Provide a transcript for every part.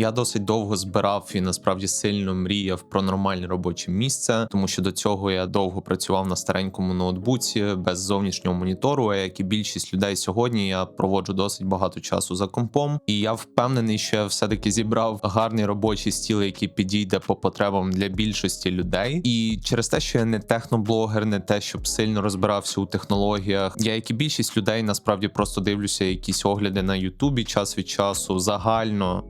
Я досить довго збирав і насправді сильно мріяв про нормальне робоче місце, тому що до цього я довго працював на старенькому ноутбуці без зовнішнього монітору. А як і більшість людей сьогодні, я проводжу досить багато часу за компом, і я впевнений, що я все-таки зібрав гарний робочий стіл, який підійде по потребам для більшості людей. І через те, що я не техноблогер, не те, щоб сильно розбирався у технологіях. Я, як і більшість людей, насправді просто дивлюся якісь огляди на Ютубі час від часу. Загально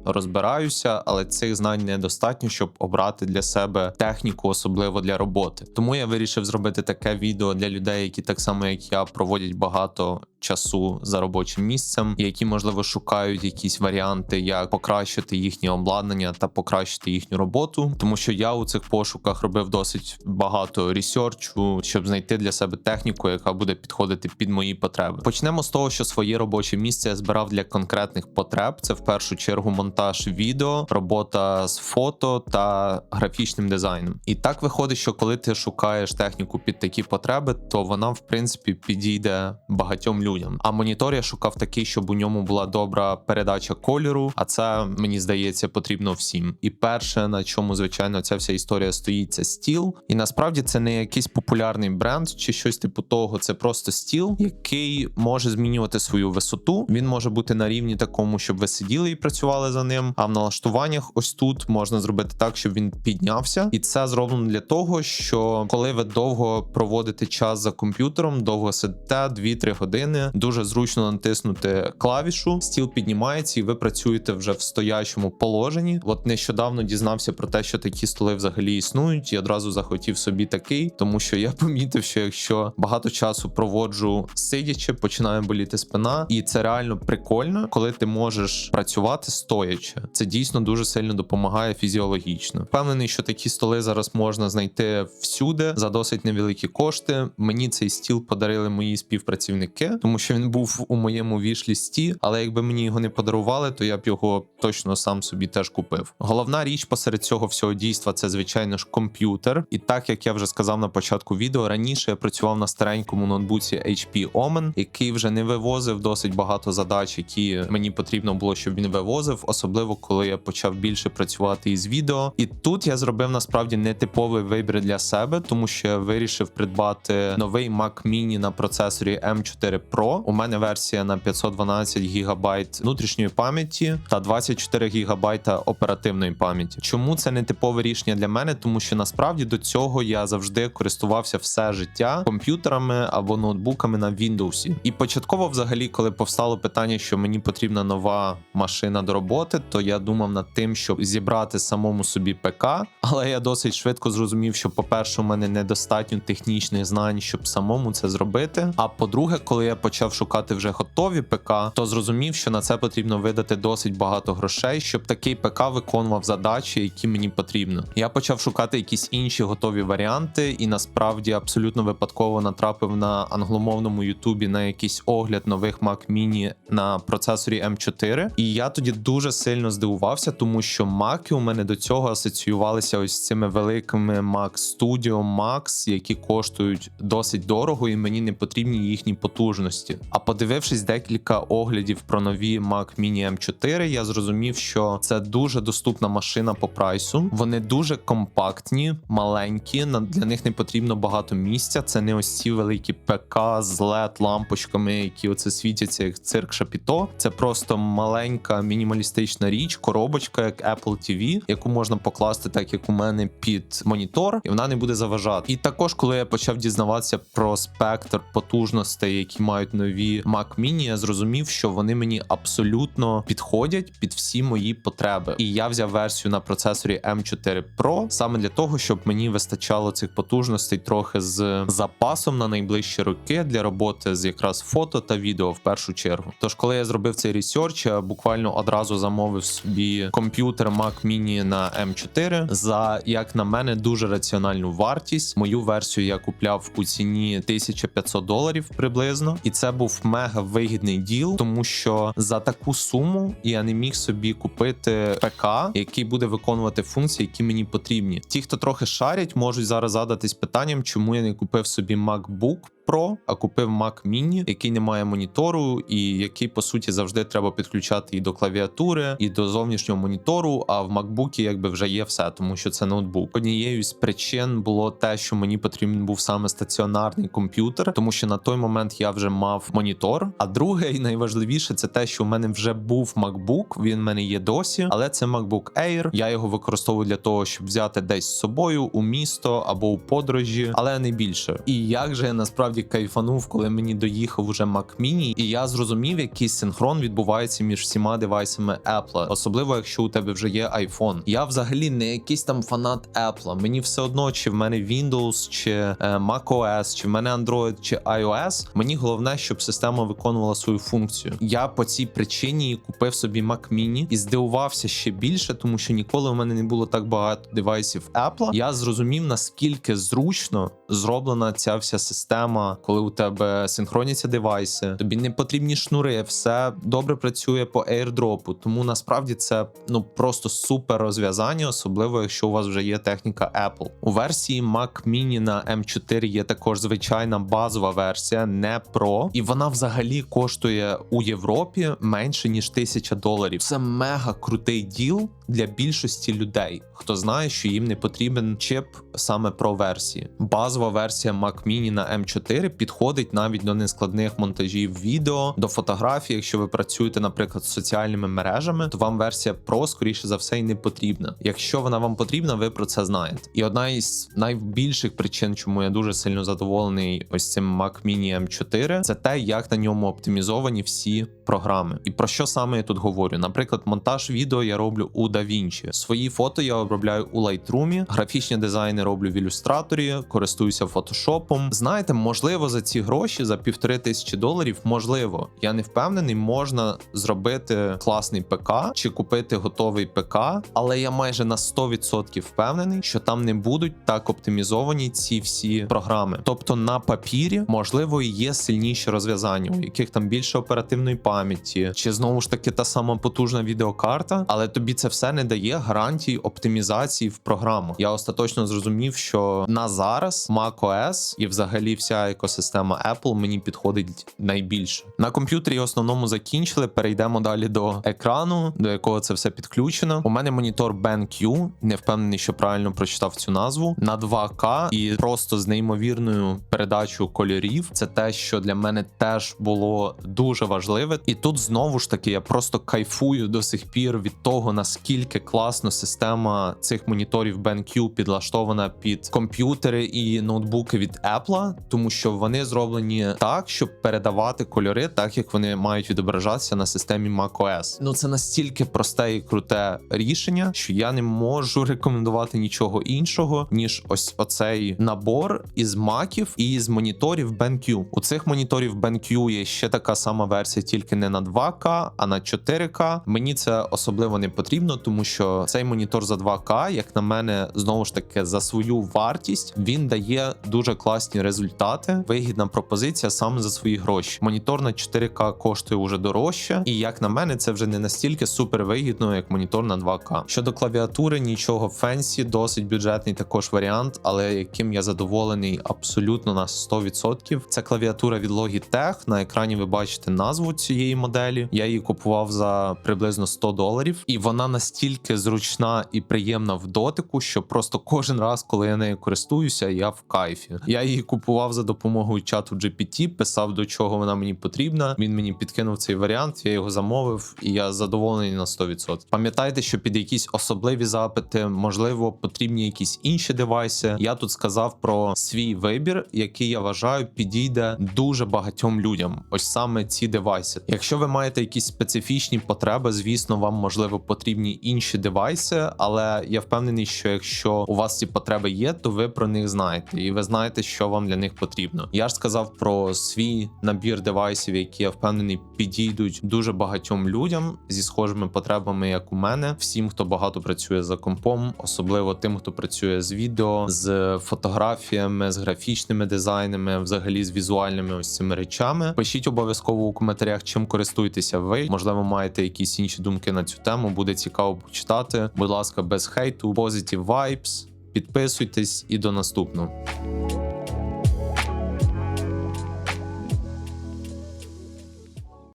розбираюся, але цих знань недостатньо, щоб обрати для себе техніку, особливо для роботи. Тому я вирішив зробити таке відео для людей, які так само як я проводять багато часу за робочим місцем, які можливо шукають якісь варіанти, як покращити їхнє обладнання та покращити їхню роботу. Тому що я у цих пошуках робив досить багато ресерчу, щоб знайти для себе техніку, яка буде підходити під мої потреби. Почнемо з того, що своє робоче місце я збирав для конкретних потреб. Це в першу чергу монтаж відео, робота з фото та графічним дизайном. І так виходить, що коли ти шукаєш техніку під такі потреби, то вона в принципі підійде багатьом людям. А монітор я шукав такий, щоб у ньому була добра передача кольору. А це мені здається потрібно всім. І перше, на чому звичайно ця вся історія стоїть, це стіл. І насправді це не якийсь популярний бренд чи щось типу того. Це просто стіл, який може змінювати свою висоту. Він може бути на рівні такому, щоб ви сиділи і працювали за ним. А в налаштуваннях, ось тут можна зробити так, щоб він піднявся, і це зроблено для того, що коли ви довго проводите час за комп'ютером, довго сидите 2-3 години, дуже зручно натиснути клавішу, стіл піднімається, і ви працюєте вже в стоячому положенні. От нещодавно дізнався про те, що такі столи взагалі існують, і одразу захотів собі такий, тому що я помітив, що якщо багато часу проводжу сидячи, починає боліти спина, і це реально прикольно, коли ти можеш працювати стоячи. Це дійсно дуже сильно допомагає фізіологічно. Впевнений, що такі столи зараз можна знайти всюди за досить невеликі кошти. Мені цей стіл подарили мої співпрацівники, тому що він був у моєму вішлісті, але якби мені його не подарували, то я б його точно сам собі теж купив. Головна річ посеред цього всього дійства це звичайно ж комп'ютер. І так як я вже сказав на початку відео, раніше я працював на старенькому ноутбуці HP Omen, який вже не вивозив досить багато задач, які мені потрібно було, щоб він вивозив, особливо коли я почав більше працювати із відео. І тут я зробив насправді нетиповий вибір для себе, тому що я вирішив придбати новий Mac Mini на процесорі M4 Pro. У мене версія на 512 ГБ внутрішньої пам'яті та 24 ГБ оперативної пам'яті. Чому це не типове рішення для мене? Тому що насправді до цього я завжди користувався все життя комп'ютерами або ноутбуками на Windows. І початково, взагалі, коли повстало питання, що мені потрібна нова машина до роботи, то я думав над тим, щоб зібрати самому собі ПК. Але я досить швидко зрозумів, що, по-перше, у мене недостатньо технічних знань, щоб самому це зробити. А по-друге, коли я почав шукати вже готові ПК, то зрозумів, що на це потрібно видати досить багато грошей, щоб такий ПК виконував задачі, які мені потрібно. Я почав шукати якісь інші готові варіанти, і насправді абсолютно випадково натрапив на англомовному Ютубі на якийсь огляд нових Mac Mini на процесорі M4. І я тоді дуже сильно здивувався, тому що Mac у мене до цього асоціювалися ось з цими великими Mac Studio Max, які коштують досить дорого, і мені не потрібні їхні потужності. А подивившись декілька оглядів про нові Mac Mini M4, я зрозумів, що це дуже доступна машина по прайсу. Вони дуже компактні, маленькі. Для них не потрібно багато місця. Це не ось ці великі ПК з led лампочками, які оце світяться як цирк Шапіто. Це просто маленька мінімалістична річ, коробочка, як Apple TV, яку можна покласти, так як у мене під монітор, і вона не буде заважати. І також, коли я почав дізнаватися про спектр потужностей, які мають нові Mac Mini, я зрозумів, що вони мені абсолютно підходять під всі мої потреби. І я взяв версію на процесорі M4 Pro саме для того, щоб мені вистачало цих потужностей трохи з запасом на найближчі роки для роботи з якраз фото та відео в першу чергу. Тож, коли я зробив цей ресерч, я буквально одразу замовив собі комп'ютер Mac Mini на M4 за, як на мене, дуже раціональну вартість. Мою версію я купляв у ціні 1500 доларів приблизно, і це був мега вигідний діл, тому що за таку суму я не міг собі купити ПК, який буде виконувати функції, які мені потрібні. Ті, хто трохи шарять, можуть зараз задатись питанням, чому я не купив собі MacBook Pro, а купив Mac Mini, який не має монітору, і який по суті завжди треба підключати і до клавіатури, і до зовнішнього монітору. А в MacBook якби вже є все, тому що це ноутбук. Однією з причин було те, що мені потрібен був саме стаціонарний комп'ютер, тому що на той момент я вже мав монітор. А друге, і найважливіше, це те, що у мене вже був MacBook, Він в мене є досі, але це MacBook Air. Я його використовую для того, щоб взяти десь з собою у місто або у подорожі, але не більше. І як же я насправді кайфанув, коли мені доїхав уже Mac Mini, і я зрозумів, який синхрон відбувається між всіма девайсами Apple, особливо якщо у тебе вже є iPhone. Я взагалі не якийсь там фанат Apple. Мені все одно, чи в мене Windows, чи е, macOS, чи в мене Android, чи iOS. Мені головне, щоб система виконувала свою функцію. Я по цій причині купив собі Mac Mini і здивувався ще більше, тому що ніколи в мене не було так багато девайсів Apple. Я зрозумів наскільки зручно зроблена ця вся система, коли у тебе синхроняться девайси. Тобі не потрібні шнури, все добре працює по airdrop. Тому насправді це ну просто супер розв'язання, особливо якщо у вас вже є техніка Apple. У версії Mac Mini на M4 є також звичайна базова версія, не Pro, і вона взагалі коштує у Європі менше ніж 1000 доларів. Це мега крутий діл для більшості людей, хто знає, що їм не потрібен чип саме Pro версії. Базова версія Mac Mini на M4 підходить навіть до нескладних монтажів відео, до фотографій. Якщо ви працюєте, наприклад, з соціальними мережами, то вам версія Pro, скоріше за все, і не потрібна. Якщо вона вам потрібна, ви про це знаєте. І одна із найбільших причин, чому я дуже сильно задоволений ось цим Mac Mini M4, це те, як на ньому оптимізовані всі програми. І про що саме я тут говорю? Наприклад, монтаж відео я роблю у DaVinci. Свої фото я обробляю у Lightroom, графічні дизайни роблю в ілюстраторі, користуюся фотошопом. Знаєте, можливо, за ці гроші за півтори тисячі доларів, можливо, я не впевнений, можна зробити класний ПК чи купити готовий ПК, але я майже на 100% впевнений, що там не будуть так оптимізовані ці всі програми. Тобто на папірі, можливо, є сильніші розв'язання, у яких там більше оперативної пам'яті, чи знову ж таки та сама потужна відеокарта, але тобі це все не дає гарантій оптимізації в програмах. Я остаточно зрозумів, що на зараз macOS і взагалі вся екосистема Apple мені підходить найбільше. На комп'ютері основному закінчили. Перейдемо далі до екрану, до якого це все підключено. У мене монітор BenQ, не впевнений, що правильно прочитав цю назву на 2К і просто з неймовірною передачею кольорів. Це те, що для мене теж було дуже важливе. І тут знову ж таки я просто кайфую до сих пір від того, наскільки класно система цих моніторів BenQ підлаштована під комп'ютери і ноутбуки від Apple, тому що вони зроблені так, щоб передавати кольори, так як вони мають відображатися на системі macOS. Ну це настільки просте і круте рішення, що я не можу рекомендувати нічого іншого, ніж ось оцей набор із маків і з моніторів BenQ. У цих моніторів BenQ є ще така сама версія, тільки не на 2К, а на 4К. Мені це особливо не потрібно, тому що цей монітор за 2К, як на мене, знову ж таки за свою вартість він дає дуже класні результати. Вигідна пропозиція саме за свої гроші. Монітор на 4К коштує уже дорожче, і як на мене, це вже не настільки супер вигідно, як монітор на 2К. Щодо клавіатури, нічого фенсі, досить бюджетний також варіант, але яким я задоволений абсолютно на 100%. Це клавіатура від Logitech. На екрані ви бачите назву цієї моделі. Я її купував за приблизно 100 доларів, і вона настільки зручна і приємна в дотику, що просто кожен раз, коли я нею користуюся, я в кайфі. Я її купував за допомогою чату GPT, писав до чого вона мені потрібна. Він мені підкинув цей варіант, я його замовив, і я задоволений на 100%. Пам'ятайте, що під якісь особливі запити, можливо, потрібні якісь інші девайси. Я тут сказав про свій вибір, який я вважаю підійде дуже багатьом людям. Ось саме ці девайси. Якщо ви маєте якісь специфічні потреби, звісно, вам можливо потрібні інші девайси, але я впевнений, що якщо у вас ці потреби є, то ви про них знаєте, і ви знаєте, що вам для них потрібно. Я ж сказав про свій набір девайсів, які я впевнений підійдуть дуже багатьом людям зі схожими потребами, як у мене. Всім, хто багато працює за компом, особливо тим, хто працює з відео, з фотографіями, з графічними дизайнами, взагалі з візуальними ось цими речами. Пишіть обов'язково у коментарях, чим користуєтеся ви. Можливо, маєте якісь інші думки на цю тему. Буде цікаво почитати. Будь ласка, без хейту, positive vibes. Підписуйтесь і до наступного.